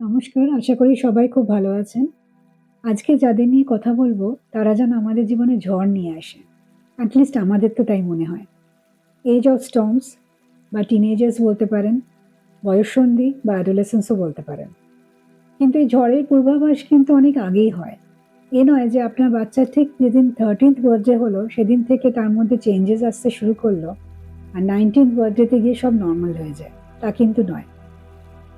নমস্কার, আশা করি সবাই খুব ভালো আছেন। আজকে যাদের নিয়ে কথা বলব, তারা যেন আমাদের জীবনে ঝড় নিয়ে আসে। অ্যাটলিস্ট আমাদের তো তাই মনে হয়। এজ অফ স্টমস বা টিনেজার্স বলতে পারেন, বয়ঃসন্ধি বা অ্যাডোলেসেন্সও বলতে পারেন। কিন্তু এই ঝড়ের পূর্বাভাস কিন্তু অনেক আগেই হয়। এ নয় যে আপনার বাচ্চার ঠিক যেদিন 13th বার্থডে হলো, সেদিন থেকে তার মধ্যে চেঞ্জেস আসতে শুরু করল। আর 19th বার্থডেতে গিয়ে সব নর্মাল হয়ে যায়। তা কিন্তু নয়।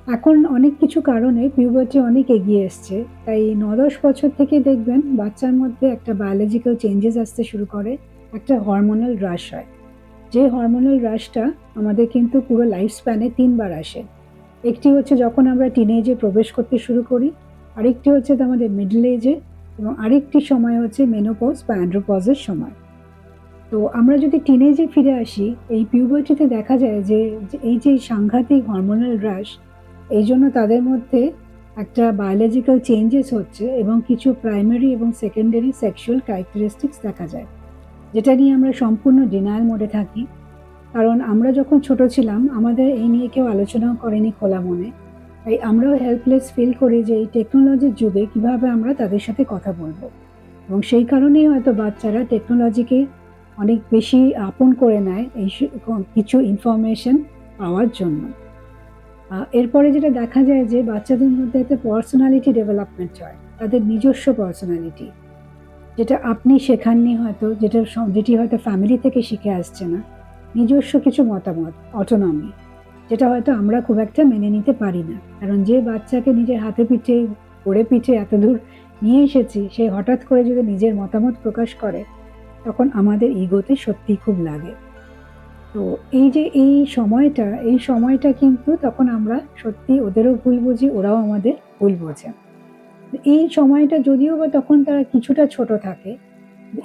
এখন অনেক কিছু কারণে পিউবার্টি অনেক এগিয়ে এসছে। তাই ন দশ বছর থেকে দেখবেন বাচ্চার মধ্যে একটা বায়োলজিক্যাল চেঞ্জেস আসতে শুরু করে, একটা হরমোনাল রাশ হয়। যে হরমোনাল রাশটা আমাদের কিন্তু পুরো লাইফ স্প্যানে তিনবার আসে। একটি হচ্ছে যখন আমরা টিনেজে প্রবেশ করতে শুরু করি, আরেকটি হচ্ছে আমাদের মিডল এজে এবং আরেকটি সময় হচ্ছে মেনোপজ বা অ্যান্ড্রোপজের সময়। তো আমরা যদি টিনেজে ফিরে আসি, এই পিউবার্টিতে দেখা যায় যে এই যে সাংঘাতিক হরমোনাল রাশ, এইজন্য তাদের মধ্যে একটা বায়োলজিক্যাল চেঞ্জেস হচ্ছে এবং কিছু প্রাইমারি এবং সেকেন্ডারি সেক্সুয়াল ক্যারেক্টারিস্টিক্স দেখা যায়। যেটা নিয়ে আমরা সম্পূর্ণ ডিনায়াল মোডে থাকি। কারণ আমরা যখন ছোট ছিলাম, আমাদের এই নিয়ে কেউ আলোচনাও করেনি খোলা মনে। তাই আমরাও হেল্পলেস ফিল করি যে এই টেকনোলজির যুগে কীভাবে আমরা তাদের সাথে কথা বলব। এবং সেই কারণেই হয়তো বাচ্চারা টেকনোলজিকে অনেক বেশি আপন করে নেয় এই কিছু ইনফরমেশন পাওয়ার জন্য। এরপরে যেটা দেখা যায় যে বাচ্চাদের মধ্যে একটা পার্সোনালিটি ডেভেলপমেন্ট হয়। তাদের নিজস্ব পার্সোনালিটি। যেটা আপনি শেখাননি হয়তো, যেটা যেটি হয়তো ফ্যামিলি থেকে শিখে আসছে না। নিজস্ব কিছু মতামত, অটোনমি। যেটা হয়তো আমরা খুব একটা মেনে নিতে পারি না। কারণ যে বাচ্চাকে নিজের হাতে পিঠে, গড়ে পিঠে এত দূর নিয়ে এসেছি, সে হঠাৎ করে যদি নিজের মতামত প্রকাশ করে, তখন আমাদের ইগোতে সত্যিই খুব লাগে। তো এই যে এই সময়টা, এই সময়টা কিন্তু তখন আমরা সত্যি ওদেরও ভুল বুঝি, ওরাও আমাদের ভুল বোঝে। এই সময়টা যদিও বা তখন তারা কিছুটা ছোট থাকে,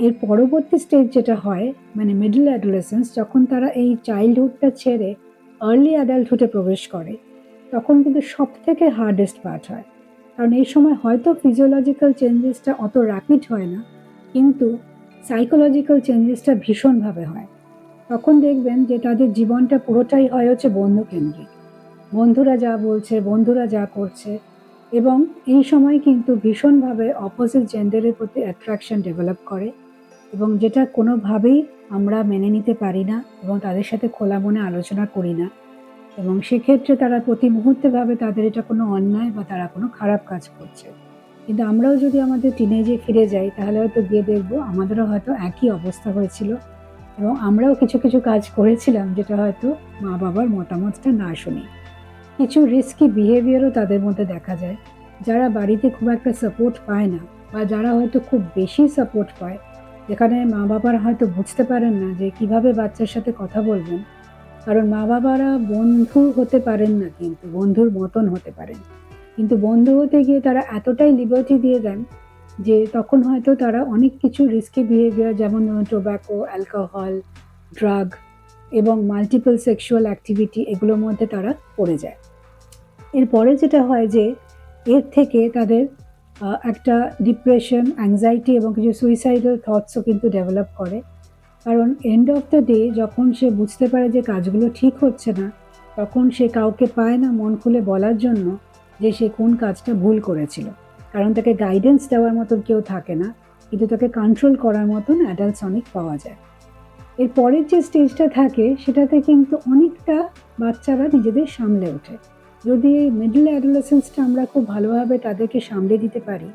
এর পরবর্তী স্টেজ যেটা হয় মানে মিডল অ্যাডোলেসেন্স যখন তারা এই চাইল্ডহুডটা ছেড়ে আর্লি অ্যাডাল্টহুডে প্রবেশ করে, তখন কিন্তু সব থেকে হার্ডেস্ট পার্ট হয়। কারণ এই সময় হয়তো ফিজিওলজিক্যাল চেঞ্জেসটা অত র‍্যাপিড হয় না, কিন্তু সাইকোলজিক্যাল চেঞ্জেসটা ভীষণভাবে হয়। তখন দেখবেন যে তাদের জীবনটা পুরোটাই হয় হচ্ছে বন্ধুকেন্দ্রিক। বন্ধুরা যা বলছে, বন্ধুরা যা করছে এবং এই সময় কিন্তু ভীষণভাবে অপোজিট জেন্ডারের প্রতি অ্যাট্রাকশন ডেভেলপ করে এবং যেটা কোনোভাবেই আমরা মেনে নিতে পারি না এবং তাদের সাথে খোলা মনে আলোচনা করি না। এবং সেক্ষেত্রে তারা প্রতি মুহূর্তে ভাবে তাদের এটা কোনো অন্যায় বা তারা কোনো খারাপ কাজ করছে। কিন্তু আমরাও যদি আমাদের টিনেজে ফিরে যাই, তাহলে হয়তো গিয়ে দেখব আমাদেরও হয়তো একই অবস্থা হয়েছিল এবং আমরাও কিছু, কিছু কাজ করেছিলাম যেটা হয়তো মা-বাবার মতামতটা না শুনে। কিছু রিস্কি বিহেভিয়ারও তাদের মধ্যে দেখা যায়। যারা বাড়িতে খুব একটা সাপোর্ট পায় না বা যারা হয়তো খুব বেশি সাপোর্ট পায়, যেখানে মা-বাবারা হয়তো বুঝতে পারেন না যে কীভাবে বাচ্চার সাথে কথা বলবেন। কারণ মা-বাবারা বন্ধু হতে পারেন না কিন্তু, বন্ধুর মতন হতে পারেন। কিন্তু বন্ধু হতে গিয়ে তারা এতটাই লিবার্টি দিয়ে দেন যে তখন হয়তো তারা অনেক কিছু রিস্কি বিহেভিয়ার যেমন টোব্যাকো, অ্যালকোহল, ড্রাগ এবং মাল্টিপল সেক্সুয়াল অ্যাক্টিভিটি এগুলোর মধ্যে তারা পড়ে যায়। এরপরে যেটা হয় যে এর থেকে তাদের একটা ডিপ্রেশন, অ্যাংজাইটি এবং কিছু সুইসাইডাল থটসও কিন্তু ডেভেলপ করে। কারণ এন্ড অফ দ্য ডে যখন সে বুঝতে পারে যে কাজগুলো ঠিক হচ্ছে না, তখন সে কাউকে পায় না মন খুলে বলার জন্য যে সে কোন কাজটা ভুল করেছিল। কারণ তাকে গাইডেন্স দেওয়ার মতন কেউ থাকে না। কিন্তু তাকে কন্ট্রোল করার মতন অ্যাডাল্টস অনেক পাওয়া যায়। এর পরের যে স্টেজটা থাকে সেটাতে কিন্তু অনেকটা বাচ্চারা নিজেদের সামলে ওঠে। যদি এই মিডল অ্যাডোলেসেন্সটা আমরা খুব ভালোভাবে তাদেরকে সামলে দিতে পারি,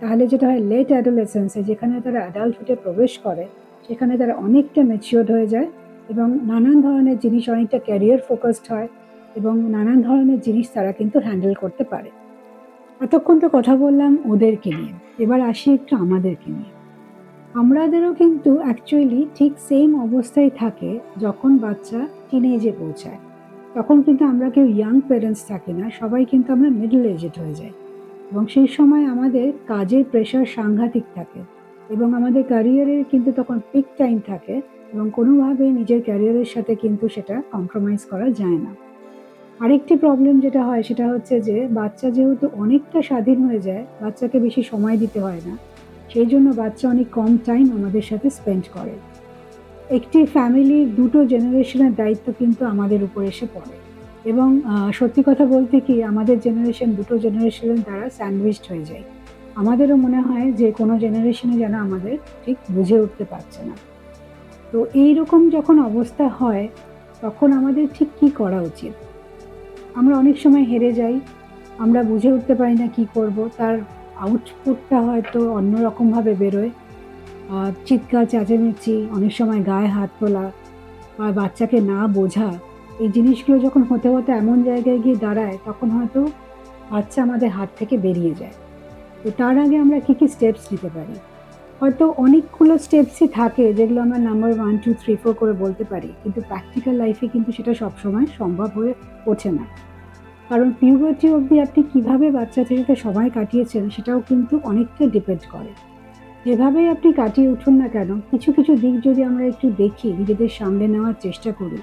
তাহলে যেটা হয় লেট অ্যাডোলেসেন্সে যেখানে তারা অ্যাডাল্টহুডে প্রবেশ করে, সেখানে তারা অনেকটা ম্যাচিউরড হয়ে যায় এবং নানান ধরনের জিনিস অনেকটা ক্যারিয়ার ফোকাসড হয় এবং নানান ধরনের জিনিস তারা কিন্তু হ্যান্ডেল করতে পারে। এতক্ষণ তো কথা বললাম ওদেরকে নিয়ে। এবার আসি একটু আমাদেরকে নিয়ে। আমাদেরও কিন্তু অ্যাকচুয়ালি ঠিক সেম অবস্থায় থাকে যখন বাচ্চা টিনেজে পৌঁছায়। তখন কিন্তু আমরা কেউ ইয়াং প্যারেন্টস থাকি না। সবাই কিন্তু আমরা মিডল এজেড হয়ে যাই। এবং সেই সময় আমাদের কাজের প্রেশার সাংঘাতিক থাকে এবং আমাদের ক্যারিয়ারের কিন্তু তখন পিক টাইম থাকে এবং কোনোভাবেই নিজের ক্যারিয়ারের সাথে কিন্তু সেটা কম্প্রোমাইজ করা যায় না। আরেকটি প্রবলেম যেটা হয় সেটা হচ্ছে যে বাচ্চা যেহেতু অনেকটা স্বাধীন হয়ে যায়, বাচ্চাকে বেশি সময় দিতে হয় না। সেই জন্য বাচ্চা অনেক কম টাইম আমাদের সাথে স্পেন্ড করে। একটি ফ্যামিলির দুটো জেনারেশনের দায়িত্ব কিন্তু আমাদের উপর এসে পড়ে। এবং সত্যি কথা বলতে কি আমাদের জেনারেশন দুটো জেনারেশনের দ্বারা স্যান্ডউইচড হয়ে যায় আমাদেরও মনে হয় যে কোনো জেনারেশনে যেন আমাদের ঠিক বুঝে উঠতে পারছে না তো এই রকম যখন অবস্থা হয় তখন আমাদের ঠিক কি করা উচিত আমরা অনেক সময় হেরে যাই, আমরা বুঝে উঠতে পারি না কি করব, তার আউটপুটটা হয়তো অন্যরকমভাবে বেরোয়। চিৎকার, চেঁচামেচি, অনেক সময় গায়ে হাত তোলা বা বাচ্চাকে না বোঝা, এই জিনিসগুলো যখন হতে হতে এমন জায়গায় গিয়ে দাঁড়ায়, তখন হয়তো বাচ্চা আমাদের হাত থেকে বেরিয়ে যায়। তো তার আগে আমরা কী কী স্টেপস নিতে পারি? হয়তো অনেকগুলো স্টেপসই থাকে, যেগুলো আমরা number one two three four করে বলতে পারি, কিন্তু প্র্যাকটিক্যাল লাইফে কিন্তু সেটা সবসময় সম্ভব হয়ে ওঠে না। কারণ পিউবার্টি অবধি আপনি কীভাবে বাচ্চা থেকে সময় কাটিয়েছেন সেটাও কিন্তু অনেকটা ডিপেন্ড করে। যেভাবেই আপনি কাটিয়ে উঠুন না কেন, কিছু কিছু দিক যদি আমরা একটু দেখি, নিজেদের সামলে নেওয়ার চেষ্টা করি,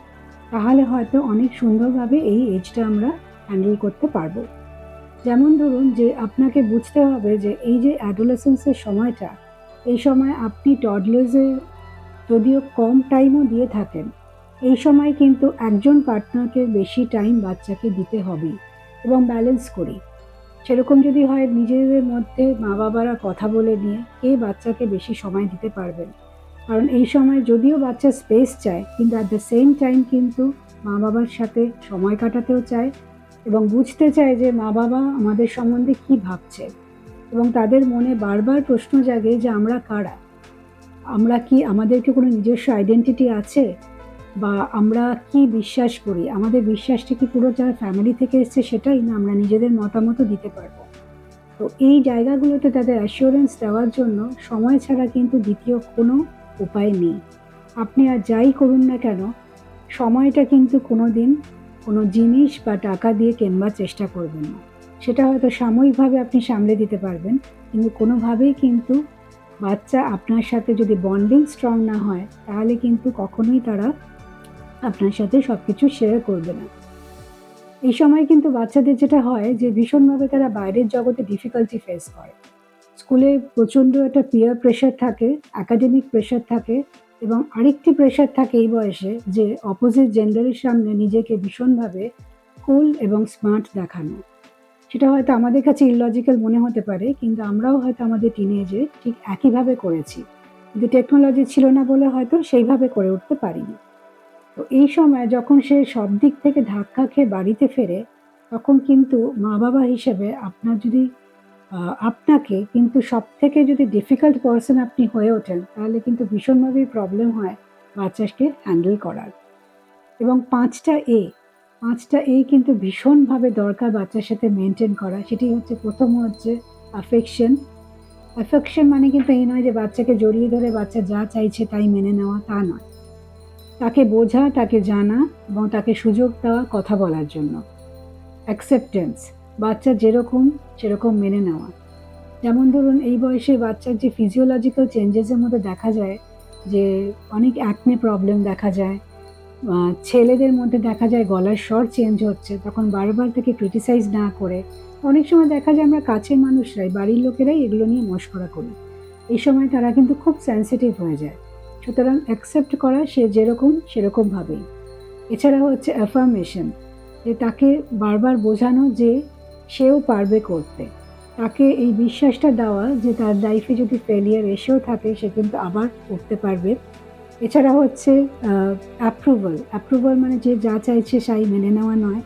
তাহলে হয়তো অনেক সুন্দরভাবে এই এজটা আমরা হ্যান্ডেল করতে পারব। যেমন ধরুন যে আপনাকে বুঝতে হবে যে এই যে অ্যাডোলেসেন্সের সময়টা, এই সময় আপনি টডলার্সে যদিও কম টাইমও দিয়ে থাকেন এই সময় কিন্তু একজন পার্টনারকে বেশি টাইম বাচ্চাকে দিতে হবে এবং ব্যালেন্স করি। সেরকম যদি হয় নিজেদের মধ্যে মা বাবারা কথা বলে নিয়ে কে বাচ্চাকে বেশি সময় দিতে পারবেন? কারণ এই সময় যদিও বাচ্চা স্পেস চায়, কিন্তু অ্যাট দ্য সেম টাইম কিন্তু মা বাবার সাথে সময় কাটাতেও চায় এবং বুঝতে চায় যে মা বাবা আমাদের সম্বন্ধে কি ভাবছে এবং তাদের মনে বারবার প্রশ্ন জাগে যে আমরা কারা? আমরা কি আমাদেরকে কোনো নিজস্ব আইডেন্টিটি আছে? বা আমরা কি বিশ্বাস করি? আমাদের বিশ্বাসটা কি পুরো যারা ফ্যামিলি থেকে এসছে সেটাই না আমরা নিজেদের মতামতও দিতে পারব? তো এই জায়গাগুলোতে তাদের অ্যাসিওরেন্স দেওয়ার জন্য সময় ছাড়া কিন্তু দ্বিতীয় কোনো উপায় নেই। আপনি আর যাই করুন না কেন, সময়টা কিন্তু কোনো দিন কোনো জিনিস বা টাকা দিয়ে কেনবার চেষ্টা করবেন না। সেটা হয়তো সাময়িকভাবে আপনি সামলে দিতে পারবেন, কিন্তু কোনোভাবেই কিন্তু বাচ্চা আপনার সাথে যদি বন্ডিং স্ট্রং না হয়, তাহলে কিন্তু কখনোই তারা আপনার সাথে সব কিছু শেয়ার করবে না। এই সময় কিন্তু বাচ্চাদের যেটা হয় যে, ভীষণভাবে তারা বাইরের জগতে ডিফিকাল্টি ফেস করে। স্কুলে প্রচণ্ড একটা পিয়ার প্রেশার থাকে একাডেমিক প্রেশার থাকে এবং আরেকটি প্রেশার থাকে এই বয়সে যে অপোজিট জেন্ডারের সামনে নিজেকে ভীষণভাবে কুল এবং স্মার্ট দেখানো। সেটা হয়তো আমাদের কাছে ইললজিক্যাল মনে হতে পারে, কিন্তু আমরাও হয়তো আমাদের টিনেজে ঠিক একইভাবে করেছি। কিন্তু টেকনোলজি ছিল না বলে হয়তো সেইভাবে করে উঠতে পারিনি। তো এই সময় যখন সে সব দিক থেকে ধাক্কা খেয়ে বাড়িতে ফেরে, তখন কিন্তু মা বাবা হিসেবে আপনার যদি আপনাকে কিন্তু সব থেকে যদি ডিফিকাল্ট পার্সন আপনি হয়ে ওঠেন, তাহলে কিন্তু ভীষণভাবেই প্রবলেম হয় বাচ্চাকে হ্যান্ডেল করার। এবং পাঁচটা এ পাঁচটা এই কিন্তু ভীষণভাবে দরকার বাচ্চার সাথে মেনটেন করা। সেটি হচ্ছে, প্রথম হচ্ছে অ্যাফেকশন অ্যাফেকশন মানে কিন্তু এই নয় যে বাচ্চাকে জড়িয়ে ধরে বাচ্চা যা চাইছে তাই মেনে নেওয়া তা নয়। তাকে বোঝা, তাকে জানা এবং তাকে সুযোগ দেওয়া কথা বলার জন্য। অ্যাকসেপ্টেন্স বাচ্চা যেরকম, সেরকম মেনে নেওয়া। যেমন ধরুন, এই বয়সে বাচ্চার যে ফিজিওলজিক্যাল চেঞ্জেসের মধ্যে দেখা যায়, যে অনেক অ্যাকনে প্রবলেম দেখা যায় ছেলেদের মধ্যে দেখা যায় গলার স্বর চেঞ্জ হচ্ছে, তখন বারবার তাকে ক্রিটিসাইজ না করে। অনেক সময় দেখা যায় আমরা কাছের মানুষরাই, বাড়ির লোকেরাই এগুলো নিয়ে মস্করা করি। এই সময় তারা কিন্তু খুব সেন্সিটিভ হয়ে যায়। সুতরাং অ্যাকসেপ্ট করা সে যেরকম সেরকমভাবেই এছাড়া হচ্ছে অ্যাফার্মেশন যে তাকে বারবার বোঝানো যে সেও পারবে করতে। তাকে এই বিশ্বাসটা দেওয়া যে তার লাইফে যদি ফেলিয়ার এসেও থাকে, সে কিন্তু আবার করতে পারবে। এছাড়া হচ্ছে অ্যাপ্রুভাল অ্যাপ্রুভাল মানে যে যা চাইছে সাই মেনে নেওয়া নয়।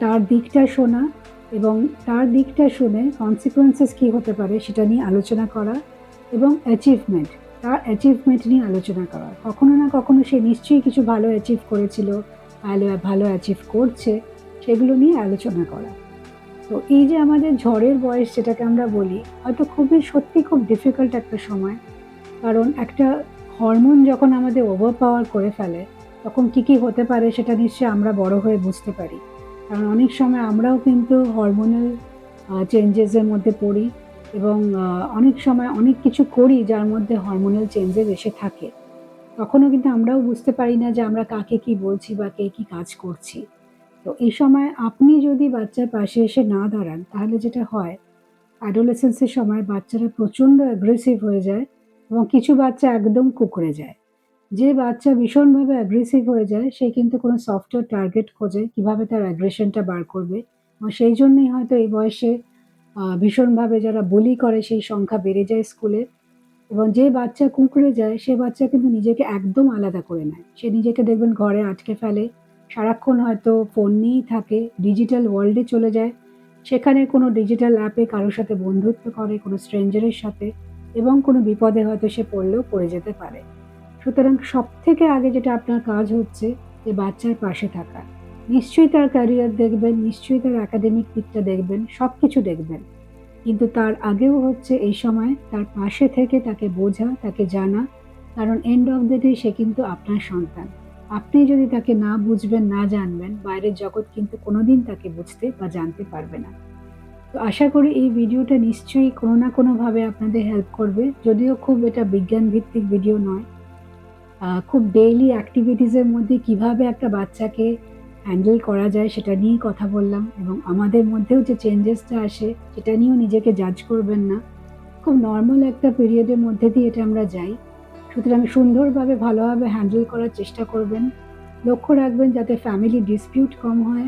তার দিকটা শোনা এবং তার দিকটা শুনে কনসিকোয়েন্সেস কী হতে পারে সেটা নিয়ে আলোচনা করা এবং অ্যাচিভমেন্ট তার অ্যাচিভমেন্ট নিয়ে আলোচনা করা কখনো না কখনো সে নিশ্চয়ই কিছু ভালো অ্যাচিভ করেছিল, ভালো ভালো অ্যাচিভ করছে, সেগুলো নিয়ে আলোচনা করা। তো এই যে আমাদের ঝড়ের বয়স যেটাকে আমরা বলি, হয়তো খুবই সত্যি খুব ডিফিকাল্ট একটা সময়। কারণ একটা হরমোন যখন আমাদের ওভার পাওয়ার করে ফেলে, তখন কি কি হতে পারে সেটা নিশ্চয়ই আমরা বড় হয়ে বুঝতে পারি। কারণ অনেক সময় আমরাও কিন্তু হরমোনাল চেঞ্জেসের মধ্যে পড়ি। এবং অনেক সময় অনেক কিছু করি যার মধ্যে হরমোনাল চেঞ্জেস এসে থাকে। তখনও কিন্তু আমরাও বুঝতে পারি না যে আমরা কাকে কি বলছি বা কে কি কাজ করছি। তো এই সময় আপনি যদি বাচ্চার পাশে এসে না দাঁড়ান, তাহলে যেটা হয় অ্যাডোলেসেন্সের সময় বাচ্চারা প্রচণ্ড অ্যাগ্রেসিভ হয়ে যায় এবং কিছু বাচ্চা একদম কুকড়ে যায়। যে বাচ্চা ভীষণভাবে অ্যাগ্রেসিভ হয়ে যায়, সে কিন্তু কোনো সফটওয়্যার টার্গেট খোঁজে কীভাবে তার অ্যাগ্রেশনটা বার করবে। এবং সেই জন্যই হয়তো এই বয়সে ভীষণভাবে যারা বলি করে সেই সংখ্যা বেড়ে যায় স্কুলে এবং যে বাচ্চা কুঁকড়ে যায়, সে বাচ্চা কিন্তু নিজেকে একদম আলাদা করে নেয়। সে নিজেকে দেখবেন ঘরে আটকে ফেলে। সারাক্ষণ হয়তো ফোন নিয়েই থাকে ডিজিটাল ওয়ার্ল্ডে চলে যায়। সেখানে কোনো ডিজিটাল অ্যাপে কারোর সাথে বন্ধুত্ব করে, কোনো স্ট্রেঞ্জারের সাথে এবং কোনো বিপদে হয়তো সে পড়লেও পড়ে যেতে পারে। সুতরাং সব থেকে আগে যেটা আপনার কাজ হচ্ছে, যে বাচ্চার পাশে থাকা। নিশ্চয়ই তার ক্যারিয়ার দেখবেন, নিশ্চয়ই তার একাডেমিক দিকটা দেখবেন সব কিছু দেখবেন। কিন্তু তার আগেও হচ্ছে এই সময় তার পাশে থেকে তাকে বোঝা, তাকে জানা, কারণ এন্ড অফ দ্য ডে সে কিন্তু আপনার সন্তান। আপনি যদি তাকে না বুঝবেন, না জানবেন, বাইরের জগৎ কিন্তু কোনোদিন তাকে বুঝতে বা জানতে পারবে না। তো আশা করি এই ভিডিওটা নিশ্চয়ই কোনো না কোনোভাবে আপনাদের হেল্প করবে। যদিও খুব এটা বিজ্ঞান ভিত্তিক ভিডিও নয় খুব ডেইলি অ্যাক্টিভিটিসের মধ্যে কীভাবে একটা বাচ্চাকে হ্যান্ডেল করা যায়, সেটা নিয়েই কথা বললাম এবং আমাদের মধ্যেও যে চেঞ্জেসটা আসে, সেটা নিয়েও নিজেকে জাজ করবেন না। খুব নর্মাল একটা পিরিয়ডের মধ্যে দিয়ে এটা আমরা যাই। সুতরাং সুন্দরভাবে, ভালোভাবে হ্যান্ডেল করার চেষ্টা করবেন। লক্ষ্য রাখবেন যাতে ফ্যামিলি ডিসপিউট কম হয়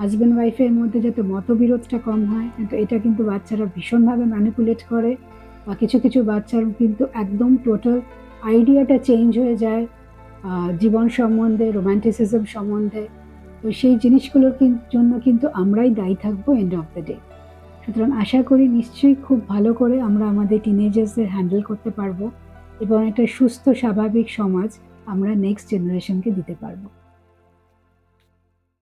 হাজব্যান্ড ওয়াইফের মধ্যে যাতে মতবিরোধটা কম হয়, কিন্তু এটা কিন্তু বাচ্চারা ভীষণভাবে ম্যানিপুলেট করে বা কিছু কিছু বাচ্চার কিন্তু একদম টোটাল আইডিয়াটা চেঞ্জ হয়ে যায় জীবন সম্বন্ধে রোম্যান্টিসিজম সম্বন্ধে। তো সেই জিনিসগুলোর জন্য কিন্তু আমরাই দায়ী থাকব এন্ড অফ দ্য ডে সুতরাং আশা করি নিশ্চয়ই খুব ভালো করে আমরা আমাদের টিনেজার্সদের হ্যান্ডেল করতে পারব এবং একটা সুস্থ, স্বাভাবিক সমাজ আমরা নেক্সট জেনারেশনকে দিতে পারব।